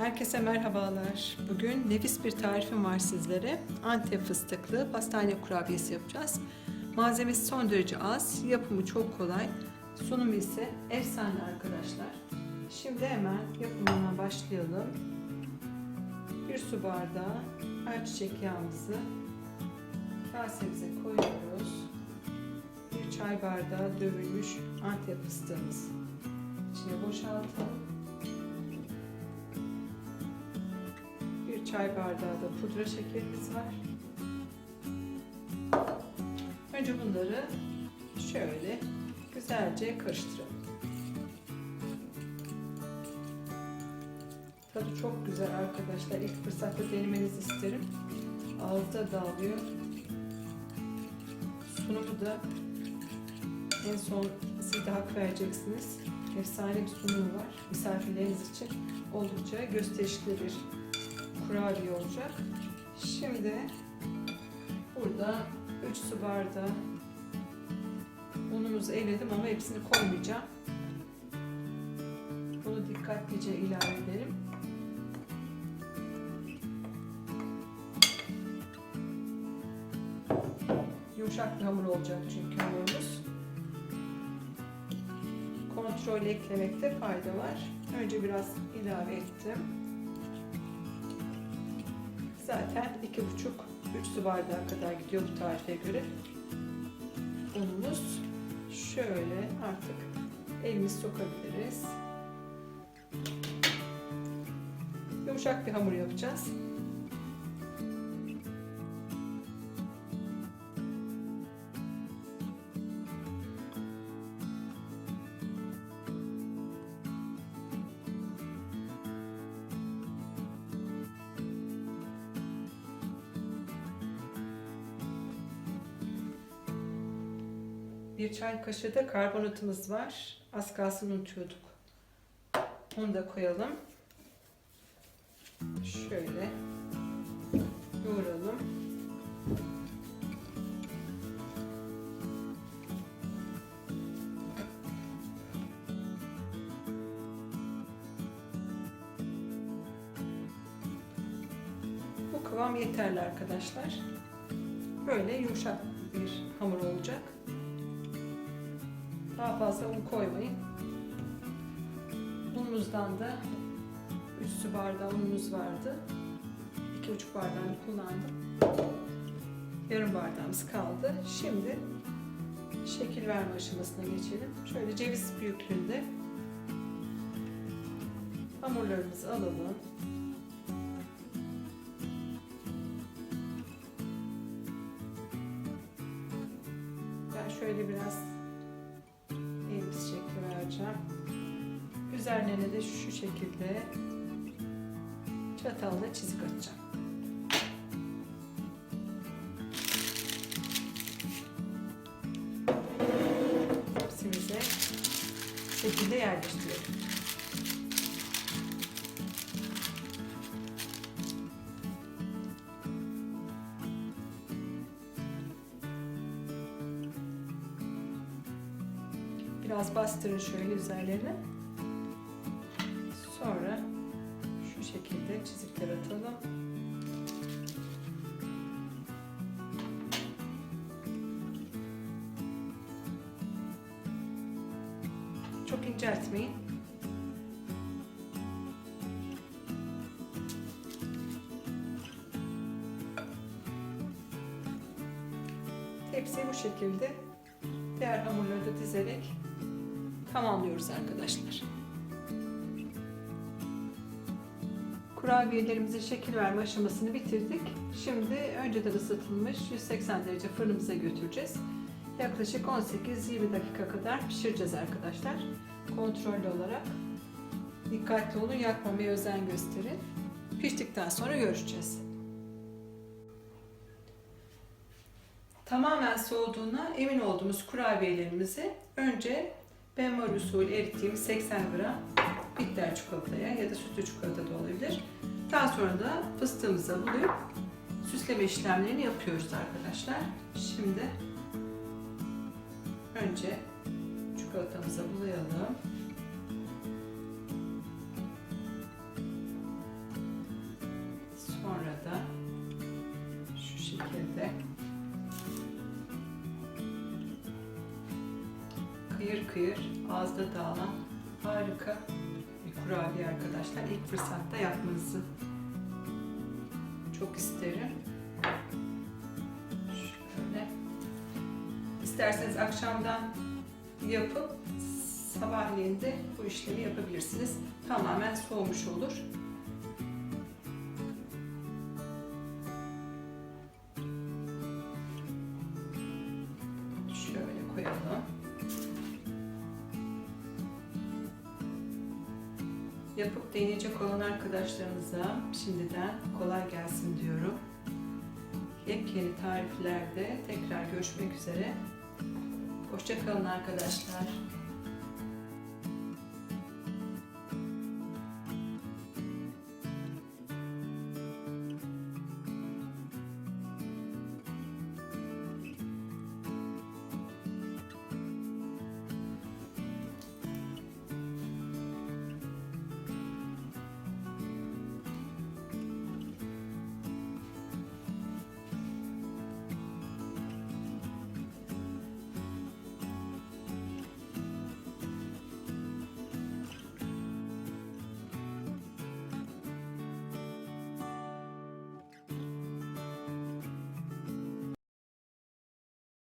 Herkese merhabalar. Bugün nefis bir tarifim var sizlere. Antep fıstıklı pastane kurabiyesi yapacağız. Malzemesi son derece az, yapımı çok kolay. Sunumu ise efsane arkadaşlar. Şimdi hemen yapımına başlayalım. Bir su bardağı ayçiçek yağımızı kasemize koyuyoruz. Bir çay bardağı dövülmüş Antep fıstığımız içine boşaltalım. Çay bardağı da pudra şekerimiz var. Önce bunları şöyle güzelce karıştıralım. Tadı çok güzel arkadaşlar. İlk fırsatta denemenizi isterim. Ağızda dağılıyor. Sunumu da en son siz de hak vereceksiniz. Efsane bir sunumu var. Misafirleriniz için oldukça gösterişli bir kurabiye olacak. Şimdi burada 3 su bardağı unumuzu eledim ama hepsini koymayacağım. Bunu dikkatlice ilave edelim. Yumuşak bir hamur olacak çünkü hamurumuz. Kontrol eklemekte fayda var. Önce biraz ilave ettim. Zaten iki buçuk, üç su bardağı kadar gidiyor bu tarife göre. Unumuz şöyle artık elimiz sokabiliriz. Yumuşak bir hamur yapacağız. Bir çay kaşığı da karbonatımız var. Az kalsın unutuyorduk. Onu da koyalım. Şöyle yoğuralım. Bu kıvam yeterli arkadaşlar. Böyle yumuşak bir hamur olacak. Daha fazla un koymayın. Unumuzdan da 3 su bardağı unumuz vardı. 2,5 bardağını kullandım. Yarım bardağımız kaldı. Şimdi şekil verme aşamasına geçelim. Şöyle ceviz büyüklüğünde hamurlarımızı alalım. Ben şöyle biraz Üzerlerine de şu şekilde çatalla çizik atacağım. Hepsimize bu şekilde yerleştirelim. Biraz bastırın şöyle üzerlerine. Şekilde çizikler atalım. Çok inceltmeyin. Tepsiyi bu şekilde diğer hamurları da dizerek tamamlıyoruz arkadaşlar. Kurabiyelerimize şekil verme aşamasını bitirdik. Şimdi önceden ısıtılmış 180 derece fırınımıza götüreceğiz. Yaklaşık 18-20 dakika kadar pişireceğiz arkadaşlar. Kontrollü olarak. Dikkatli olun, yakmamaya özen gösterin. Piştikten sonra görüşeceğiz. Tamamen soğuduğuna emin olduğumuz kurabiyelerimizi önce benmari usulü erittiğim 80 gram bitter çikolataya ya da sütlü çikolata da olabilir. Daha sonra da fıstığımıza bulayıp süsleme işlemlerini yapıyoruz arkadaşlar. Şimdi önce çikolatamıza bulayalım. Sonra da şu şekilde kıyır kıyır ağızda dağılan harika kurabiye arkadaşlar. İlk fırsatta yapmanızı çok isterim. Şöyle. İsterseniz akşamdan yapıp sabahleyin de bu işlemi yapabilirsiniz. Tamamen soğumuş olur. Yapıp deneyecek olan arkadaşlarınıza şimdiden kolay gelsin diyorum. Yepyeni tariflerde tekrar görüşmek üzere. Hoşçakalın arkadaşlar.